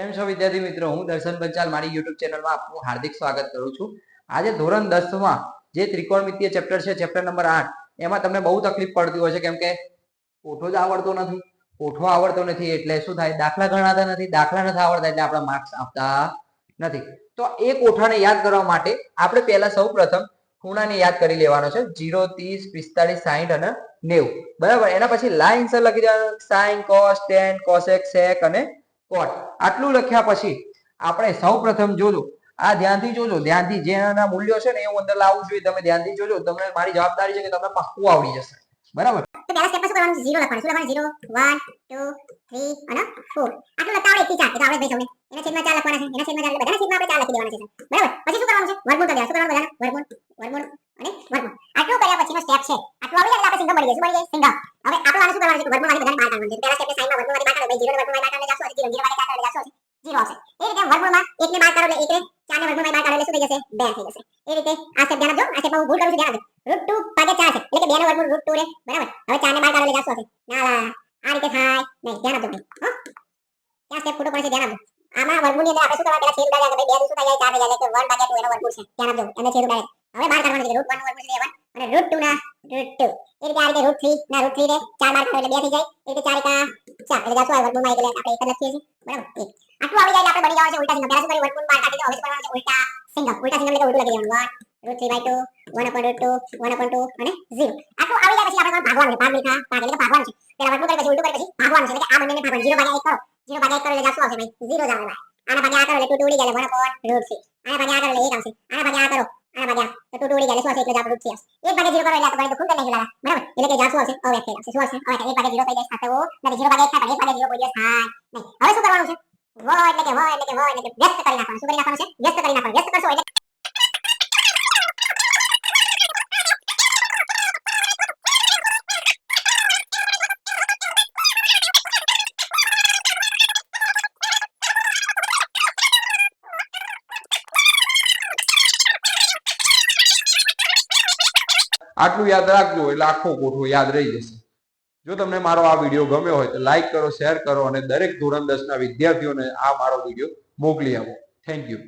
કેમ છો વિદ્યાર્થી મિત્રો? હું દર્શન પંચાલ મારી યુટ્યુબ ચેનલમાં આપનું હાર્દિક સ્વાગત કરું છું. આજે ધોરણ દસમાં જે ત્રિકોણમિતીય ચેપ્ટર છે ચેપ્ટર નંબર આઠ, એમાં તમને બહુ તકલીફ પડતી હોય છે, કેમ કે કોઠો જ આવડતો નથી. કોઠો આવડતો નથી એટલે શું થાય? દાખલા ગણાતા નથી. દાખલા નથી આવડતા એટલે આપણા માર્ક્સ આપતા નથી. તો એ કોઠાને યાદ કરવા માટે આપણે પહેલા સૌ પ્રથમ ખૂણાને યાદ કરી લેવાનો છે. જીરો ત્રીસ, પિસ્તાળીસ સાહીઠ અને નેવું. બરાબર? એના પછી લાઈન લખી દેવાનું. Sine cos tan cosec sec અને કોટ. આટલું લખ્યા પછી આપણે સૌ પ્રથમ જોજો. આ ધ્યાનથી જોજો. ધ્યાનથી જેના મૂલ્યો છે ને એવું અંદર લાવવું જોઈએ તમે ધ્યાનથી જોજો. તમને મારી જવાબદારી છે કે તમને પાક્કું આવડી જશે. બરાબર? આપણે શું કરવાનું છે? વર્ગમૂળ જીરો જીરો એટલે એટલે આ સ્ટેપ ધ્યાન આપજો. આ સ્ટેપમાં હું ભૂલ કરું છું, ધ્યાન આપજો. રૂટ 2 ભાગ્યા 4 છે. એટલે કે 2 નો વર્ગમૂળ રૂટ 2 બરાબર? હવે 4 ને બહાર કાઢો એટલે જાશો હશે ના આ રીતે થાય નહીં. ધ્યાન આપજો ભાઈ. હો? સ્ટેપ ખોટો પડે ધ્યાન આપજો. આમાં વર્ગમૂળની અંદર આપણે શું કરવા પહેલા છેદ ઉડાડ્યા ભાઈ બે શું થાય? ચાર થઈ જાય. એટલે 1 ભાગ્યા 2 એનો વર્ગમૂળ છે. ધ્યાન આપજો. એને છેદ ઉડાડે હવે બહાર કાઢવાનું છે. રૂટ 1 નું વર્ગમૂળ છે 1 અને √2 ના રૂટ 2 એ રીતે આ રીતે રૂટ 3 ના રૂટ 3 રે 4 બહાર કાઢો એટલે 2 થઈ જાય. એ 4 એકા 4 એટલે જાશો આ વર્ગમૂળમાં એટલે આપણે એક લખીએ છીએ. બરાબર? આટલું આવી જાય આપણે બની જવાનું છે ઉલટા સિંગમ. પહેલા શું કર્યું? વર્ગમૂળ બહાર કાઢી દો. હવે શું કરવાનું છે? ઉલટા સિંગમ. ઉલટા સિંગમ એટલે ઉલટું લખી દેવાનું. 1 root 3 by 2 1 upon root 2 1 upon 2 અને 0 આટલું આવી જાય પછી આપણે ભાગવાનું છે. ભાગ લેખા ભાગ એટલે ભાગવાનું છે. પેલા વર્ગમૂળ કરી પછી એટલે આ બંનેને ભાગવાનું. 0 ભાગ્યા 1 કરો. 0 ભાગ્યા 1 કરો એટલે જાશું આવશે ભાઈ. 0 જ આવે ભાઈ. આના ભાગ્યા આ કરો એટલે 2 ઉડી જાય 1 upon root 3 આના ભાગ્યા આ કરો એટલે 1 આવશે. આના ભાગ્યા આ કરો. આના ભાગ્યા. તો 2 ઉડી જાય એટલે શું આવશે? એટલે જ 3 આવશે. 1 ભાગ્યા 0 કરો એટલે લાલા બરાબર? એટલે કે જાશું આવશે અવ્યક્ત આવશે શું આવશે અવ્યક્ત 1 ભાગ્યા 0 થઈ જાય સાથે ઓ. નથી 0 ભાગ્યા 1 થાય, પણ 1 0 કોઈ દિવસ થાય નહીં. હવે શું કરવાનું છે? વ એટલે કે વ એટલે કે વ એટલે કે વ્યસ્ત કરી નાખવાનું. શું કરી નાખવાનું છે? વ્યસ્ત કરી નાખવાનું. વ્યસ્ત કરશો એટલે આટલું યાદ રાખજો, એટલે આખો કોઠો યાદ રહી જશે. જો તમને મારો આ વીડિયો ગમ્યો હોય તો લાઈક કરો શેર કરો અને દરેક ધોરણ દસના વિદ્યાર્થીઓને આ મારો વીડિયો મોકલી આપો. Thank you